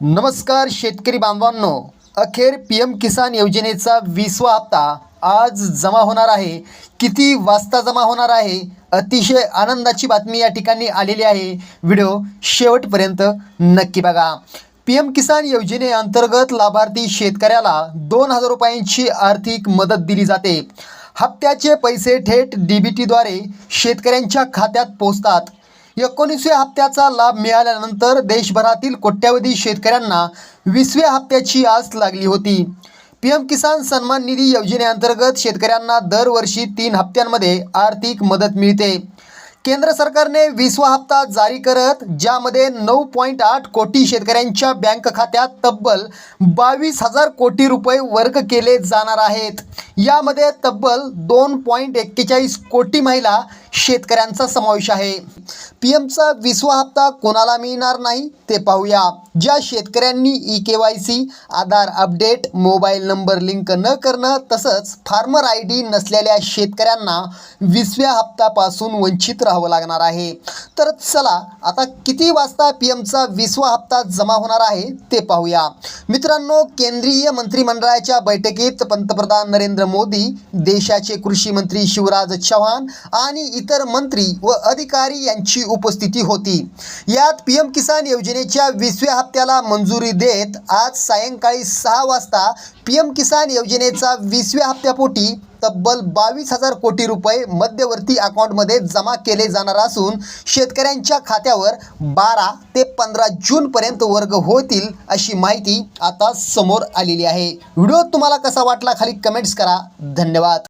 नमस्कार शेतकरी बांधवांनो. अखेर पी एम किसान योजनेचा वीसवा हप्ता आज जमा होणार आहे. किती वाजता जमा होणार आहे? अतिशय आनंदाची बातमी या ठिकाणी आलेली आहे. व्हिडिओ शेवटपर्यंत नक्की बघा. पी एम किसान योजनेअंतर्गत लाभार्थी शेतकऱ्याला दोन हजार रुपयांची आर्थिक मदत दिली जाते. हप्त्याचे पैसे थेट डी बी टीद्वारे शेतकऱ्यांच्या खात्यात पोहोचतात. एकोणीसव्या हप्त्याचा लाभ मिळाल्यानंतर देशभरातील कोट्यावधी शेतकऱ्यांना वीसव्या हप्त्याची आस लागली होती. पी एम किसान सन्मान निधी योजनेअंतर्गत शेतकऱ्यांना दरवर्षी तीन हप्त्यांमध्ये आर्थिक मदत मिळते. केंद्र सरकारने वीसवा हप्ता जारी करत ज्यामध्ये नऊ पॉईंट आठ कोटी शेतकऱ्यांच्या बँक खात्यात तब्बल बावीस हजार कोटी रुपये वर्ग केले जाणार आहेत. यामध्ये तब्बल दोन पॉईंट एक्केचाळीस कोटी महिला शेतकऱ्यांचा समावेश आहे. पी एमचा विसवा हप्ता कोणाला मिळणार नाही ते पाहूया. ज्या शेतकऱ्यांनी E K Y C Aadhaar update mobile number link न करणं तसंच फार्मर आय डी नसलेल्या शेतकऱ्यांना विसव्या हप्त्यापासून वंचित राहावं लागणार आहे. तर चला आता किती वाजता पी एमचा विसवा हप्ता जमा होणार आहे ते पाहूया. मित्रांनो केंद्रीय मंत्रिमंडळाच्या बैठकीत पंतप्रधान नरेंद्र मोदी देशाचे कृषी मंत्री शिवराज चव्हाण आणि इतर मंत्री व अधिकारी यांची उपस्थिती होती. यात पी एम किसान योजनेच्या वीसव्या हप्त्याला मंजुरी देत आज सायंकाळी सहा वाजता पी एम किसान योजनेचा वीसव्या हप्त्यापोटी तब्बल बावीस हजार कोटी रुपये मध्यवर्ती अकाउंटमध्ये जमा केले जाणार असून शेतकऱ्यांच्या खात्यावर बारा ते पंधरा जूनपर्यंत वर्ग होतील अशी माहिती आता समोर आलेली आहे. व्हिडिओ तुम्हाला कसा वाटला खाली कमेंट्स करा. धन्यवाद.